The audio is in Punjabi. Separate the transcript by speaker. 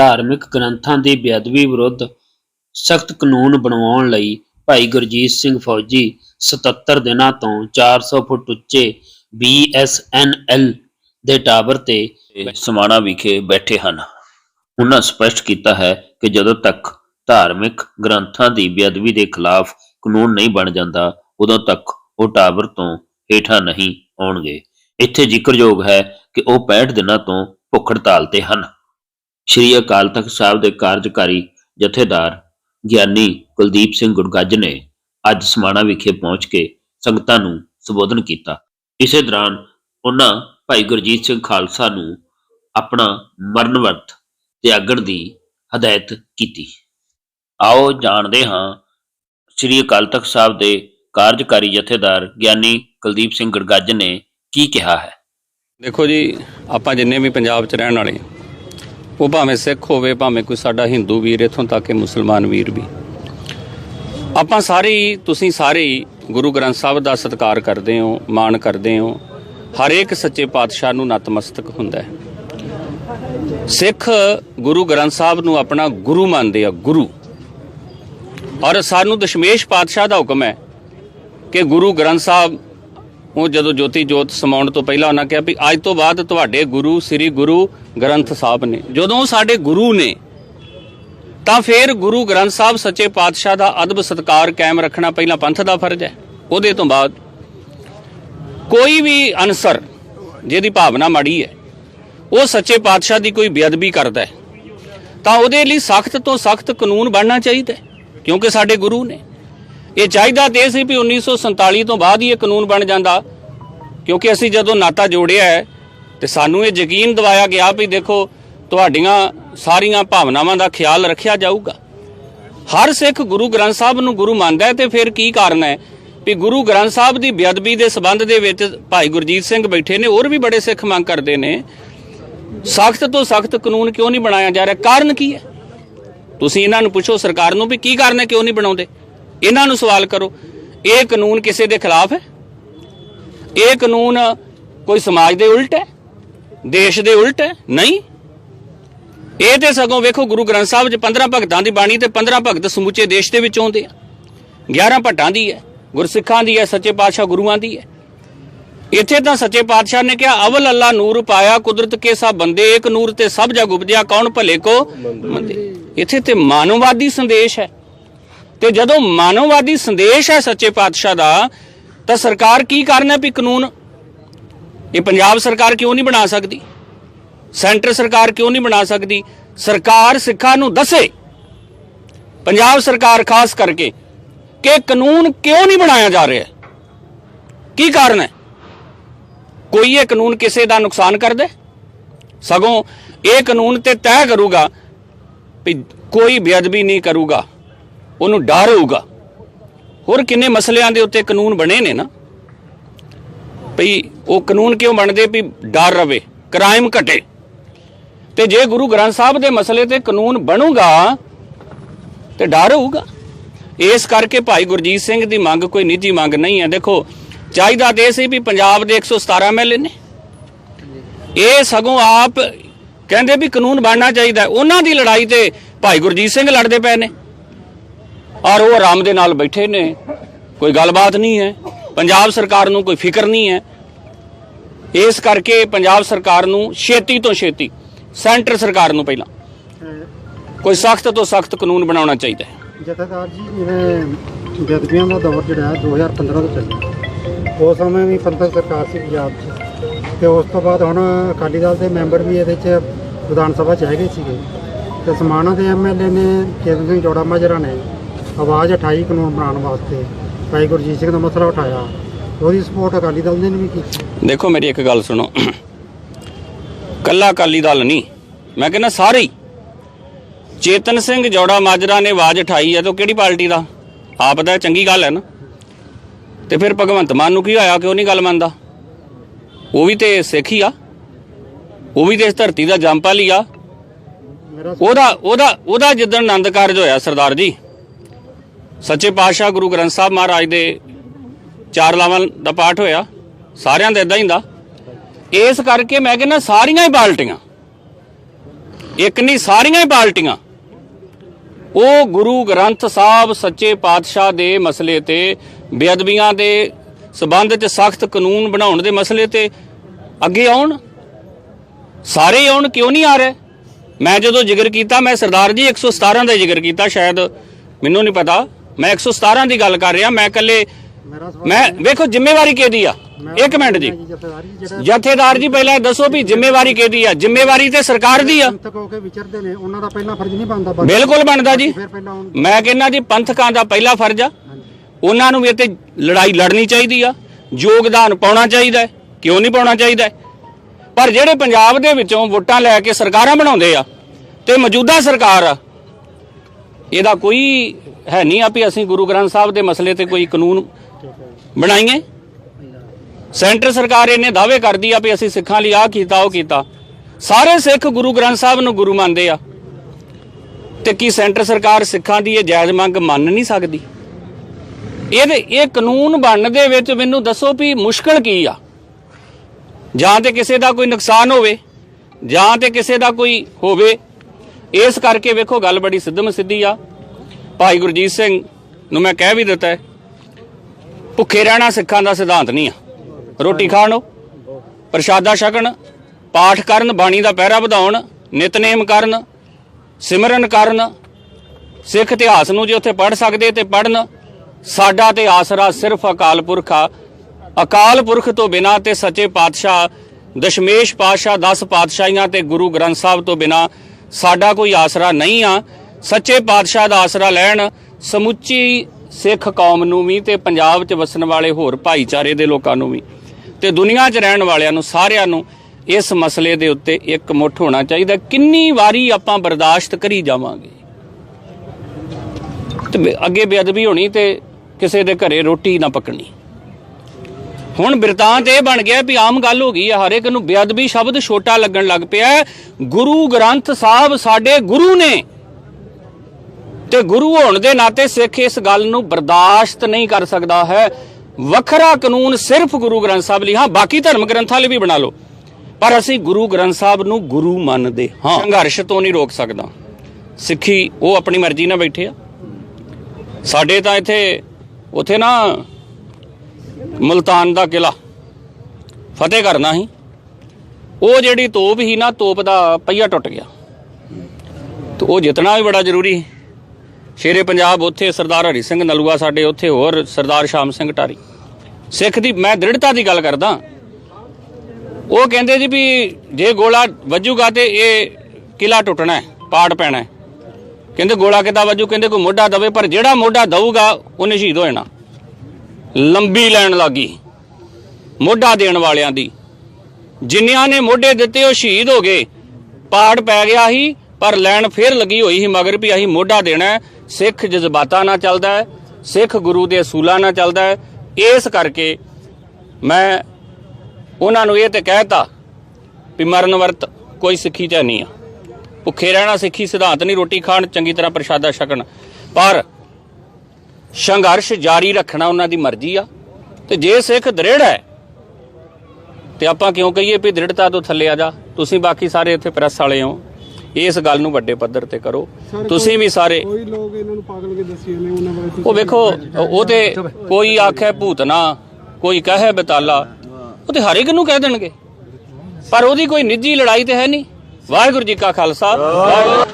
Speaker 1: ਧਾਰਮਿਕ ਗ੍ਰੰਥਾਂ ਦੀ ਬੇਅਦਬੀ ਵਿਰੁੱਧ ਸਖਤ ਕਾਨੂੰਨ ਬਣਾਉਣ ਲਈ ਭਾਈ ਗੁਰਜੀਤ ਸਿੰਘ ਫੌਜੀ 77 ਦਿਨਾਂ ਤੋਂ 400 ਫੁੱਟ ਉੱਚੇ BSNL ਦੇ ਟਾਵਰ ਤੇ ਸਮਾਣਾ ਵਿਖੇ ਬੈਠੇ ਹਨ। ਉਹਨਾਂ ਸਪਸ਼ਟ ਕੀਤਾ ਹੈ ਕਿ ਜਦੋਂ ਤੱਕ ਧਾਰਮਿਕ ਗ੍ਰੰਥਾਂ ਦੀ ਬੇਅਦਬੀ ਦੇ ਖਿਲਾਫ ਕਾਨੂੰਨ ਨਹੀਂ ਬਣ ਜਾਂਦਾ, ਉਦੋਂ ਤੱਕ ਉਹ ਟਾਵਰ ਤੋਂ ਹੇਠਾਂ ਨਹੀਂ ਆਉਣਗੇ। ਇੱਥੇ ਜ਼ਿਕਰਯੋਗ ਹੈ ਕਿ ਉਹ 65 ਦਿਨਾਂ ਤੋਂ ਭੁੱਖ ਹੜਤਾਲ ਤੇ ਹਨ। ਸ਼੍ਰੀ ਅਕਾਲ ਤਖਤ ਸਾਹਿਬ ਦੇ ਕਾਰਜਕਾਰੀ ਜਥੇਦਾਰ ਗਿਆਨੀ ਕੁਲਦੀਪ ਸਿੰਘ ਗੁਰਗੱਜ ਨੇ ਅੱਜ ਸਮਾਣਾ ਵਿਖੇ ਪਹੁੰਚ ਕੇ ਸੰਗਤਾਂ ਨੂੰ ਸੰਬੋਧਨ ਕੀਤਾ। ਇਸੇ ਦੌਰਾਨ ਉਹਨਾਂ ਭਾਈ ਗੁਰਜੀਤ ਸਿੰਘ ਖਾਲਸਾ ਨੂੰ ਆਪਣਾ ਮਰਨ ਵਰਤ ਤਿਆਗਣ ਦੀ ਹਦਾਇਤ ਕੀਤੀ। ਆਓ ਜਾਣਦੇ ਹਾਂ ਸ਼੍ਰੀ ਅਕਾਲ ਤਖਤ ਸਾਹਿਬ ਦੇ ਕਾਰਜਕਾਰੀ ਜਥੇਦਾਰ ਗਿਆਨੀ ਕੁਲਦੀਪ ਸਿੰਘ ਗੁਰਗੱਜ ਨੇ ਕੀ ਕਿਹਾ ਹੈ।
Speaker 2: ਦੇਖੋ ਜੀ, ਆਪਾਂ ਜਿੰਨੇ ਵੀ ਪੰਜਾਬ 'ਚ ਰਹਿਣ ਵਾਲੇ ਉਹ ਭਾਵੇਂ ਸਿੱਖ ਹੋਵੇ, ਭਾਵੇਂ ਕੋਈ ਸਾਡਾ ਹਿੰਦੂ ਵੀਰ ਇਥੋਂ ਤੱਕ ਕਿ ਮੁਸਲਮਾਨ ਵੀਰ ਵੀ। ਆਪਾਂ ਸਾਰੇ ਹੀ, ਤੁਸੀਂ ਸਾਰੇ ਹੀ ਗੁਰੂ ਗ੍ਰੰਥ ਸਾਹਿਬ ਦਾ ਸਤਿਕਾਰ ਕਰਦੇ ਹੋ, ਮਾਣ ਕਰਦੇ ਹੋ। ਹਰੇਕ ਸੱਚੇ ਪਾਤਸ਼ਾਹ ਨੂੰ ਨਤਮਸਤਕ ਹੁੰਦਾ ਹੈ। ਸਿੱਖ ਗੁਰੂ ਗ੍ਰੰਥ ਸਾਹਿਬ ਨੂੰ ਆਪਣਾ ਗੁਰੂ ਮੰਨਦੇ ਆ, ਗੁਰੂ। ਔਰ ਸਾਨੂੰ ਦਸ਼ਮੇਸ਼ ਪਾਤਸ਼ਾਹ ਦਾ ਹੁਕਮ ਹੈ ਕਿ ਗੁਰੂ ਗ੍ਰੰਥ ਸਾਹਿਬ ਉਹ ਜਦੋਂ ਜੋਤੀ ਜੋਤ ਸਮਾਉਣ ਤੋਂ ਪਹਿਲਾਂ ਉਹਨਾਂ ਕਿਹਾ ਵੀ ਅੱਜ ਤੋਂ ਬਾਅਦ ਤੁਹਾਡੇ ਗੁਰੂ, ਸ੍ਰੀ ਗੁਰੂ ਗ੍ਰੰਥ ਸਾਹਿਬ ਨੇ। ਜਦੋਂ ਸਾਡੇ ਗੁਰੂ ਨੇ, ਤਾਂ ਫਿਰ ਗੁਰੂ ਗ੍ਰੰਥ ਸਾਹਿਬ ਸੱਚੇ ਪਾਤਸ਼ਾਹ ਦਾ ਅਦਬ ਸਤਕਾਰ ਕਾਇਮ ਰੱਖਣਾ ਪਹਿਲਾਂ ਪੰਥ ਦਾ ਫਰਜ਼ ਹੈ। ਉਹਦੇ ਤੋਂ ਬਾਅਦ ਕੋਈ ਵੀ ਅਨਸਰ ਜਿਹਦੀ ਭਾਵਨਾ ਮਾੜੀ ਹੈ, ਉਹ ਸੱਚੇ ਪਾਤਸ਼ਾਹ ਦੀ ਕੋਈ ਬੇਅਦਬੀ ਕਰਦਾ ਹੈ, ਤਾਂ ਉਹਦੇ ਲਈ ਸਖਤ ਤੋਂ ਸਖਤ ਕਾਨੂੰਨ ਬਣਨਾ ਚਾਹੀਦਾ ਕਿਉਂਕਿ ਸਾਡੇ ਗੁਰੂ ਨੇ। ਇਹ ਚਾਹੀਦਾ ਤੇ ਇਹ ਸੀ ਵੀ 1947 ਤੋਂ ਬਾਅਦ ਹੀ ਇਹ ਕਾਨੂੰਨ ਬਣ ਜਾਂਦਾ, ਕਿਉਂਕਿ ਅਸੀਂ ਜਦੋਂ ਨਾਤਾ ਜੋੜਿਆ ਹੈ ਤੇ ਸਾਨੂੰ ਇਹ ਯਕੀਨ ਦਿਵਾਇਆ ਗਿਆ ਵੀ ਦੇਖੋ, ਤੁਹਾਡੀਆਂ ਸਾਰੀਆਂ ਭਾਵਨਾਵਾਂ ਦਾ ਖਿਆਲ ਰੱਖਿਆ ਜਾਊਗਾ। ਹਰ ਸਿੱਖ ਗੁਰੂ ਗ੍ਰੰਥ ਸਾਹਿਬ ਨੂੰ ਗੁਰੂ ਮੰਨਦਾ ਹੈ ਤੇ ਫਿਰ ਕੀ ਕਾਰਨ ਹੈ? ਵੀ ਗੁਰੂ ਗ੍ਰੰਥ ਸਾਹਿਬ ਦੀ ਬੇਅਦਬੀ ਦੇ ਸਬੰਧ ਦੇ ਵਿੱਚ ਭਾਈ ਗੁਰਜੀਤ ਸਿੰਘ ਬੈਠੇ ਨੇ, ਹੋਰ ਵੀ ਬੜੇ ਸਿੱਖ ਮੰਗ ਕਰਦੇ ਨੇ। ਸਖਤ ਤੋਂ ਸਖਤ ਕਾਨੂੰਨ ਕਿਉਂ ਨਹੀਂ ਬਣਾਇਆ ਜਾ ਰਿਹਾ? ਕਾਰਨ ਕੀ ਹੈ? ਤੁਸੀਂ ਇਹਨਾਂ ਨੂੰ ਪੁੱਛੋ ਸਰਕਾਰ ਨੂੰ ਵੀ ਕੀ ਕਾਰਨ ਹੈ ਕਿਉਂ ਨਹੀਂ ਬਣਾਉਂਦੇ? ਇਹਨਾਂ ਨੂੰ ਸਵਾਲ ਕਰੋ ਇਹ ਕਾਨੂੰਨ ਕਿਸੇ ਦੇ ਖਿਲਾਫ ਹੈ? ਇਹ ਕਾਨੂੰਨ ਕੋਈ ਸਮਾਜ ਦੇ ਉਲਟ ਹੈ? ਦੇਸ਼ ਦੇ ਉਲਟ ਹੈ? ਨਹੀਂ। ਇਹ ਤੇ ਸਗੋਂ ਵੇਖੋ ਗੁਰੂ ਗ੍ਰੰਥ ਸਾਹਿਬ 'ਚ 15 ਭਗਤਾਂ ਦੀ ਬਾਣੀ ਤੇ 15 ਭਗਤ ਸਮੁੱਚੇ ਦੇਸ਼ ਦੇ ਵਿੱਚ ਆਉਂਦੇ ਆ। 11 ਭੱਟਾਂ ਦੀ ਹੈ ਗੁਰਸਿੱਖਾਂ ਦੀ ਹੈ ਸੱਚੇ ਪਾਤਸ਼ਾਹ ਗੁਰੂਆਂ ਦੀ ਹੈ। ਇੱਥੇ ਤਾਂ ਸੱਚੇ ਪਾਤਸ਼ਾਹ ਨੇ ਕਿਹਾ ਅਵਲ ਅੱਲਾ ਨੂਰ ਪਾਇਆ ਕੁਦਰਤ ਕੇ ਸਭ ਬੰਦੇ ਇੱਕ ਨੂਰ ਤੇ ਸਭ ਜਗ ਉਪਜਿਆ ਕੌਣ ਭਲੇ ਕੋ ਮੰਦੇ। ਇੱਥੇ ਤੇ ਮਾਨਵਵਾਦੀ ਸੰਦੇਸ਼ ਹੈ। ਤੇ ਜਦੋਂ ਮਾਨਵਵਾਦੀ ਸੰਦੇਸ਼ ਹੈ ਸੱਚੇ ਪਾਤਸ਼ਾਹ ਦਾ, ਤਾਂ ਸਰਕਾਰ ਕੀ ਕਰਨਾ ਵੀ ਕਾਨੂੰਨ? ਇਹ ਪੰਜਾਬ ਸਰਕਾਰ ਕਿਉਂ ਨਹੀਂ ਬਣਾ ਸਕਦੀ? ਸੈਂਟਰ ਸਰਕਾਰ ਕਿਉਂ ਨਹੀਂ ਬਣਾ ਸਕਦੀ? ਸਰਕਾਰ ਸਿੱਖਾਂ ਨੂੰ ਦੱਸੇ। ਪੰਜਾਬ ਸਰਕਾਰ ਖਾਸ ਕਰਕੇ ਕਿ ਕਾਨੂੰਨ ਕਿਉਂ ਨਹੀਂ ਬਣਾਇਆ ਜਾ ਰਿਹਾ? ਕੀ ਕਾਰਨ ਹੈ? ਕੋਈ ਇਹ ਕਾਨੂੰਨ ਕਿਸੇ ਦਾ ਨੁਕਸਾਨ ਕਰਦਾ ਸਗੋਂ ਇਹ ਕਾਨੂੰਨ ਤੇ ਤੈਅ ਕਰੂਗਾ ਵੀ ਕੋਈ ਬੇਅਦਬੀ ਨਹੀਂ ਕਰੂਗਾ। ਉਹਨੂੰ ਡਰ ਹੋਊਗਾ। ਹੋਰ ਕਿੰਨੇ ਮਸਲਿਆਂ ਦੇ ਉੱਤੇ ਕਾਨੂੰਨ ਬਣੇ ਨੇ ਨਾ? ਭਈ ਉਹ ਕਾਨੂੰਨ ਕਿਉਂ ਬਣਦੇ? ਵੀ ਡਰ ਰਵੇ, ਕ੍ਰਾਈਮ ਘਟੇ। ਤੇ ਜੇ ਗੁਰੂ ਗ੍ਰੰਥ ਸਾਹਿਬ ਦੇ ਮਸਲੇ ਤੇ ਕਾਨੂੰਨ ਬਣੂਗਾ, ਤੇ ਡਰ ਹੋਊਗਾ। ਇਸ ਕਰਕੇ ਭਾਈ ਗੁਰਜੀਤ ਸਿੰਘ ਦੀ ਮੰਗ ਕੋਈ ਨਿੱਜੀ ਮੰਗ ਨਹੀਂ ਹੈ। ਦੇਖੋ, ਚਾਹੀਦਾ ਤੇ ਇਹ ਸੀ ਵੀ ਪੰਜਾਬ ਦੇ 117 ਐਮਐਲਏ ਨੇ। ਇਹ ਸਗੋਂ ਆਪ ਕਹਿੰਦੇ ਵੀ ਕਾਨੂੰਨ ਬਣਨਾ ਚਾਹੀਦਾ ਉਹਨਾਂ ਦੀ ਲੜਾਈ ਤੇ ਭਾਈ ਗੁਰਜੀਤ ਸਿੰਘ ਲੜਦੇ ਪਏ ਨੇ। ਔਰ ਉਹ ਆਰਾਮ ਦੇ ਨਾਲ ਬੈਠੇ ਨੇ। ਕੋਈ ਗੱਲਬਾਤ ਨਹੀਂ ਹੈ। ਪੰਜਾਬ ਸਰਕਾਰ ਨੂੰ ਕੋਈ ਫਿਕਰ ਨਹੀਂ ਹੈ। ਇਸ ਕਰਕੇ ਪੰਜਾਬ ਸਰਕਾਰ ਨੂੰ ਛੇਤੀ ਤੋਂ ਛੇਤੀ, ਸੈਂਟਰ ਸਰਕਾਰ ਨੂੰ ਪਹਿਲਾਂ ਕੋਈ ਸਖਤ ਤੋਂ ਸਖਤ ਕਾਨੂੰਨ ਬਣਾਉਣਾ ਚਾਹੀਦਾ ਹੈ।
Speaker 3: ਜਥੇਦਾਰ ਜੀ, ਜਿਵੇਂ ਬੇਦਬੀਆਂ ਦਾ ਦੌਰ ਜਿਹੜਾ ਹੈ 2015 ਤੋਂ ਚੱਲਿਆ। ਉਸ ਸਮੇਂ ਵੀ ਪੰਥਕ ਸਰਕਾਰ ਸੀ ਪੰਜਾਬ 'ਚ ਤੇ ਉਸ ਤੋਂ ਬਾਅਦ ਹੁਣ ਅਕਾਲੀ ਦਲ ਦੇ ਮੈਂਬਰ ਵੀ ਇਹਦੇ 'ਚ ਵਿਧਾਨ ਸਭਾ 'ਚ ਹੈਗੇ ਸੀਗੇ। ਤੇ ਸਮਾਣਾ ਦੇ ਐਮਐਲਏ ਨੇ ਕੇਂਦਰ ਸਿੰਘ ਜੋੜਾ ਮਾਜਰਾ ਨੇ ਆਵਾਜ਼ ਉਠਾਈ ਕਾਨੂੰਨ ਬਣਾਉਣ ਵਾਸਤੇ। ਭਾਈ ਗੁਰਜੀਤ ਸਿੰਘ ਦਾ ਮਸਲਾ ਉਠਾਇਆ। ਉਹਦੀ ਸਪੋਰਟ ਅਕਾਲੀ ਦਲ ਨੇ ਵੀ ਕੀਤੀ।
Speaker 2: ਦੇਖੋ ਮੇਰੀ ਇੱਕ ਗੱਲ ਸੁਣੋ। ਕੱਲਾ ਅਕਾਲੀ ਦਲ ਨਹੀਂ ਮੈਂ ਕਹਿੰਦਾ ਸਾਰੇ ਚੇਤਨ ਸਿੰਘ ਜੋੜਾ ਮਾਜਰਾ ਨੇ ਆਵਾਜ਼ ਉਠਾਈ ਹੈ ਤਾਂ ਕਿਹੜੀ ਪਾਰਟੀ ਦਾ? ਆਪ ਦਾ ਚੰਗੀ ਗੱਲ ਹੈ ਨਾ। ਤੇ ਫਿਰ ਭਗਵੰਤ ਮਾਨ ਨੂੰ ਕੀ ਹੋਇਆ ਕਿ ਉਹ ਨਹੀਂ ਗੱਲ ਮੰਨਦਾ? ਉਹ ਵੀ ਤੇ ਸਿੱਖ ਹੀ ਆ। ਉਹ ਵੀ ਤੇ ਇਸ ਧਰਤੀ ਦਾ ਜੰਪਲ ਹੀ ਆ। ਉਹਦਾ ਉਹਦਾ ਉਹਦਾ ਜਿੱਦਣ ਆਨੰਦ ਕਾਰਜ ਹੋਇਆ ਸਰਦਾਰ ਜੀ ਸੱਚੇ ਪਾਤਸ਼ਾਹ ਗੁਰੂ ਗ੍ਰੰਥ ਸਾਹਿਬ ਮਹਾਰਾਜ ਦੇ ਚਾਰ ਲਾਵਾਂ ਦਾ ਪਾਠ ਹੋਇਆ। ਸਾਰਿਆਂ ਦਾ ਇਦਾਂ ਹੀ ਹੁੰਦਾ। ਇਸ ਕਰਕੇ ਮੈਂ ਕਹਿੰਦਾ ਸਾਰੀਆਂ ਹੀ ਪਾਰਟੀਆਂ ਇੱਕ ਨਹੀਂ, ਸਾਰੀਆਂ ਹੀ ਪਾਰਟੀਆਂ ਉਹ ਗੁਰੂ ਗ੍ਰੰਥ ਸਾਹਿਬ ਸੱਚੇ ਪਾਤਸ਼ਾਹ ਦੇ ਮਸਲੇ ਤੇ, ਬੇਅਦਬੀਆਂ ਦੇ ਸਬੰਧ 'ਚ ਸਖਤ ਕਾਨੂੰਨ ਬਣਾਉਣ ਦੇ ਮਸਲੇ ਤੇ ਅੱਗੇ ਆਉਣ। ਸਾਰੇ ਆਉਣ, ਕਿਉਂ ਨਹੀਂ ਆ ਰਹੇ? ਮੈਂ ਜਦੋਂ ਜ਼ਿਕਰ ਕੀਤਾ, ਮੈਂ ਸਰਦਾਰ ਜੀ 117 ਦਾ ਜ਼ਿਕਰ ਕੀਤਾ, ਸ਼ਾਇਦ ਮੈਨੂੰ ਨਹੀਂ ਪਤਾ। ਮੈਂ 117 ਦੀ ਗੱਲ ਕਰ ਰਿਹਾ ਮੈਂ ਇਕੱਲੇ ਮੈਂ ਵੇਖੋ ਜ਼ਿੰਮੇਵਾਰੀ ਕਿਹਦੀ ਆ? ਇੱਕ ਮਿੰਟ ਜੀ।
Speaker 3: ਜਥੇਦਾਰੀ
Speaker 2: ਜੀ ਪਹਿਲਾਂ ਦੱਸੋ ਵੀ ਜ਼ਿੰਮੇਵਾਰੀ ਕਿਹਦੀ ਆ? ਜ਼ਿੰਮੇਵਾਰੀ ਤੇ ਸਰਕਾਰ ਦੀ ਆ। ਬਿਲਕੁਲ ਬਣਦਾ ਜੀ। ਮੈਂ ਕਹਿੰਦਾ ਜੀ ਪੰਥਕਾਂ ਦਾ ਪਹਿਲਾ ਫਰਜ਼ ਆ। ਉਹਨਾਂ ਨੂੰ ਵੀ ਤੇ ਲੜਾਈ ਲੜਨੀ ਚਾਹੀਦੀ ਆ। ਯੋਗਦਾਨ ਪਾਉਣਾ ਚਾਹੀਦਾ ਕਿਉਂ ਨਹੀਂ ਪਾਉਣਾ ਚਾਹੀਦਾ? ਪਰ ਜਿਹੜੇ ਪੰਜਾਬ ਦੇ ਵਿੱਚੋਂ ਵੋਟਾਂ ਲੈ ਕੇ ਸਰਕਾਰਾਂ ਬਣਾਉਂਦੇ ਆ ਤੇ ਮੌਜੂਦਾ ਸਰਕਾਰ ਆ ਇਹਦਾ ਕੋਈ ਹੈ ਨਹੀਂ ਆ ਵੀ ਅਸੀਂ ਗੁਰੂ ਗ੍ਰੰਥ ਸਾਹਿਬ ਦੇ ਮਸਲੇ ਤੇ ਕੋਈ ਕਾਨੂੰਨ ਬਣਾਈਏ? ਸੈਂਟਰ ਸਰਕਾਰ ਇਹਨੇ ਦਾਅਵੇ ਕਰਦੀ ਆ ਵੀ ਅਸੀਂ ਸਿੱਖਾਂ ਲਈ ਆਹ ਕੀਤਾ, ਉਹ ਕੀਤਾ। ਸਾਰੇ ਸਿੱਖ ਗੁਰੂ ਗ੍ਰੰਥ ਸਾਹਿਬ ਨੂੰ ਗੁਰੂ ਮੰਨਦੇ ਆ। ਤੇ ਕੀ ਸੈਂਟਰ ਸਰਕਾਰ ਸਿੱਖਾਂ ਦੀ ਇਹ ਜਾਇਜ਼ ਮੰਗ ਮੰਨ ਨਹੀਂ ਸਕਦੀ? ਇਹਦੇ ਇਹ ਕਾਨੂੰਨ ਬਣਨ ਦੇ ਵਿੱਚ ਮੈਨੂੰ ਦੱਸੋ ਵੀ ਮੁਸ਼ਕਲ ਕੀ ਆ? ਜਾਂ ਤੇ ਕਿਸੇ ਦਾ ਕੋਈ ਨੁਕਸਾਨ ਹੋਵੇ, ਜਾਂ ਤੇ ਕਿਸੇ ਦਾ ਕੋਈ ਹੋਵੇ। ਇਸ ਕਰਕੇ ਵੇਖੋ ਗੱਲ ਬੜੀ ਸਿੱਧਮ ਸਿੱਧੀ ਆ। ਭਾਈ ਗੁਰਜੀਤ ਸਿੰਘ ਨੂੰ ਮੈਂ ਕਹਿ ਵੀ ਦਿੱਤਾ ਹੈ, ਭੁੱਖੇ ਰਹਿਣਾ ਸਿੱਖਾਂ ਦਾ ਸਿਧਾਂਤ ਨਹੀਂ ਆ। ਰੋਟੀ ਖਾਣ ਪ੍ਰਸ਼ਾਦਾ ਛਕਣ, ਪਾਠ ਕਰਨ, ਬਾਣੀ ਦਾ ਪਹਿਰਾ ਵਧਾਉਣ, ਨਿਤਨੇਮ ਕਰਨ, ਸਿਮਰਨ ਕਰਨ, ਸਿੱਖ ਇਤਿਹਾਸ ਨੂੰ ਜੇ ਉੱਥੇ ਪੜ੍ਹ ਸਕਦੇ ਤੇ ਪੜ੍ਹਨ, ਸਾਡਾ ਤੇ ਆਸਰਾ ਸਿਰਫ ਅਕਾਲ ਪੁਰਖ ਆ। ਅਕਾਲ ਪੁਰਖ ਤੋਂ ਬਿਨਾ ਤੇ ਸੱਚੇ ਪਾਤਸ਼ਾਹ, ਦਸ਼ਮੇਸ਼ ਪਾਤਸ਼ਾਹ 10 ਪਾਤਸ਼ਾਹੀਆਂ ਤੇ ਗੁਰੂ ਗ੍ਰੰਥ ਸਾਹਿਬ ਤੋਂ ਬਿਨਾ ਸਾਡਾ ਕੋਈ ਆਸਰਾ ਨਹੀਂ ਆ। ਸੱਚੇ ਪਾਤਸ਼ਾਹ ਦਾ ਆਸਰਾ ਲੈਣ, ਸਮੁੱਚੀ ਸਿੱਖ ਕੌਮ ਨੂੰ ਵੀ ਤੇ ਪੰਜਾਬ 'ਚ ਵਸਣ ਵਾਲੇ ਹੋਰ ਭਾਈਚਾਰੇ ਦੇ ਲੋਕਾਂ ਨੂੰ ਵੀ। ਤੇ ਦੁਨੀਆ 'ਚ ਰਹਿਣ ਵਾਲਿਆਂ ਨੂੰ, ਸਾਰਿਆਂ ਨੂੰ ਇਸ ਮਸਲੇ ਦੇ ਉੱਤੇ ਇੱਕ ਮੁੱਠ ਹੋਣਾ ਚਾਹੀਦਾ। ਕਿੰਨੀ ਵਾਰੀ ਆਪਾਂ ਬਰਦਾਸ਼ਤ ਕਰੀ ਜਾਵਾਂਗੇ? ਤੇ ਅੱਗੇ ਬੇਅਦਬੀ ਹੋਣੀ ਤੇ ਕਿਸੇ ਦੇ ਘਰੇ ਰੋਟੀ ਨਾ ਪੱਕਣੀ। ਹੁਣ ਬਿਰਤਾਂਤ ਇਹ ਬਣ ਗਿਆ ਵੀ ਆਮ ਗੱਲ ਹੋ ਗਈ ਹੈ ਹਰ ਇੱਕ ਨੂੰ ਬੇਅਦਬੀ ਸ਼ਬਦ ਛੋਟਾ ਲੱਗਣ ਲੱਗ ਪਿਆ ਗੁਰੂ ਗ੍ਰੰਥ ਸਾਹਿਬ ਸਾਡੇ ਗੁਰੂ ਨੇ ਤੇ ਗੁਰੂ ਹੋਣ ਦੇ ਨਾਤੇ ਸਿੱਖ ਇਸ ਗੱਲ ਨੂੰ ਬਰਦਾਸ਼ਤ ਨਹੀਂ ਕਰ ਸਕਦਾ ਹੈ। ਵੱਖਰਾ ਕਾਨੂੰਨ ਸਿਰਫ ਗੁਰੂ ਗ੍ਰੰਥ ਸਾਹਿਬ ਲਈ, ਹਾਂ, ਬਾਕੀ ਧਰਮ ਗ੍ਰੰਥਾਂ ਲਈ ਵੀ ਬਣਾ ਲਓ। ਪਰ ਅਸੀਂ ਗੁਰੂ ਗ੍ਰੰਥ ਸਾਹਿਬ ਨੂੰ ਗੁਰੂ ਮੰਨਦੇ ਹਾਂ। ਸੰਘਰਸ਼ ਤੋਂ ਨਹੀਂ ਰੋਕ ਸਕਦਾ। ਸਿੱਖੀ, ਉਹ ਆਪਣੀ ਮਰਜ਼ੀ ਨਾਲ ਬੈਠੇ ਆ। ਸਾਡੇ ਤਾਂ ਇੱਥੇ, ਉਥੇ ਨਾ ਮਲਤਾਨ ਦਾ ਕਿਲਾ ਫਤਿਹ ਕਰਨਾ ਸੀ। ਉਹ ਜਿਹੜੀ ਤੋਪ ਹੀ ਨਾ, ਤੋਪ ਦਾ ਪਹੀਆ ਟੁੱਟ ਗਿਆ। ਤੇ ਉਹ ਜਿੱਤਣਾ ਵੀ ਬੜਾ ਜ਼ਰੂਰੀ ਸੀ। ਸ਼ੇਰੇ ਪੰਜਾਬ ਉੱਥੇ ਸਰਦਾਰ ਹਰੀ ਸਿੰਘ ਨਲੂਆ ਸਾਡੇ ਉੱਥੇ ਹੋਰ ਸਰਦਾਰ ਸ਼ਾਮ ਸਿੰਘ ਟਾਰੀ ਸਿੱਖ ਦੀ ਮੈਂ ਦ੍ਰਿੜਤਾ ਦੀ ਗੱਲ ਕਰਦਾ। ਉਹ ਕਹਿੰਦੇ ਜੀ ਵੀ ਜੇ ਗੋਲਾ ਵੱਜੂਗਾ ਤੇ ਇਹ ਕਿਲਾ ਟੁੱਟਣਾ ਹੈ, ਪਾੜ ਪੈਣਾ ਹੈ। ਕਹਿੰਦੇ ਗੋਲਾ ਕਿੱਦਾਂ ਵੱਜੂ? ਕਹਿੰਦੇ ਕੋਈ ਮੋਢਾ ਦਵੇ, ਪਰ ਜਿਹੜਾ ਮੋਢਾ ਦਊਗਾ, ਉਹਨੇ ਸ਼ਹੀਦ ਹੋ ਜਾਣਾ। ਲੰਬੀ ਲੈਣ ਲੱਗੀ। ਮੋਢਾ ਦੇਣ ਵਾਲਿਆਂ ਦੀ। ਜਿੰਨਿਆਂ ਨੇ ਮੋਢੇ ਦਿੱਤੇ, ਉਹ ਸ਼ਹੀਦ ਹੋ ਗਏ। ਪਾੜ ਪੈ ਗਿਆ ਸੀ। ਪਰ ਲੈਣ ਫੇਰ ਲੱਗੀ ਹੋਈ ਸੀ ਮਗਰ ਵੀ ਅਸੀਂ ਮੋਢਾ ਦੇਣਾ ਸਿੱਖ ਜਜ਼ਬਾਤਾਂ ਨਾਲ ਚੱਲਦਾ ਹੈ, ਸਿੱਖ ਗੁਰੂ ਦੇ ਅਸੂਲਾਂ ਨਾਲ ਚੱਲਦਾ ਹੈ। ਇਸ ਕਰਕੇ ਮੈਂ ਉਹਨਾਂ ਨੂੰ ਇਹ ਤੇ ਕਹਿਤਾ ਵੀ ਮਰਨ ਵਰਤ ਕੋਈ ਸਿੱਖੀ ਤਾਂ ਨਹੀਂ ਆ। ਭੁੱਖੇ ਰਹਿਣਾ ਸਿੱਖੀ ਸਿਧਾਂਤ ਨਹੀਂ, ਰੋਟੀ ਖਾਣ ਚੰਗੀ ਤਰ੍ਹਾਂ ਪ੍ਰਸ਼ਾਦਾ ਛਕਣ। ਪਰ ਸੰਘਰਸ਼ ਜਾਰੀ ਰੱਖਣਾ ਉਹਨਾਂ ਦੀ ਮਰਜ਼ੀ ਆ। ਤੇ ਜੇ ਸਿੱਖ ਦ੍ਰਿੜ ਹੈ, ਤੇ ਆਪਾਂ ਕਿਉਂ ਕਹੀਏ ਵੀ ਦ੍ਰਿੜਤਾ ਤੋਂ ਥੱਲੇ ਆ ਜਾ। ਤੁਸੀਂ ਬਾਕੀ ਸਾਰੇ ਇੱਥੇ ਪ੍ਰੈਸ ਵਾਲੇ ਹੋ। ਇਸ ਗੱਲ ਨੂੰ ਵੱਡੇ ਪੱਧਰ ਤੇ ਕਰੋ। ਤੁਸੀਂ ਵੀ ਸਾਰੇ
Speaker 4: ਕੋਈ ਲੋਕ ਇਹਨਾਂ ਨੂੰ ਪਾਗਲ ਕੇ ਦੱਸੀ ਜਾਂਦੇ ਉਹਨਾਂ ਬਾਰੇ
Speaker 2: ਉਹ ਵੇਖੋ ਉਹ ਤੇ ਕੋਈ ਆਖੇ ਭੂਤਨਾ ਕੋਈ ਕਹੇ ਬਤਾਲਾ ਉਹ ਤੇ ਹਰ ਇੱਕ ਨੂੰ ਕਹਿ ਦੇਣਗੇ। ਪਰ ਉਹਦੀ ਕੋਈ ਨਿੱਜੀ ਲੜਾਈ ਤੇ ਹੈ ਨਹੀਂ। ਵਾਹਿਗੁਰੂ ਜੀ ਕਾ ਖਾਲਸਾ ਵਾਹਿਗੁਰੂ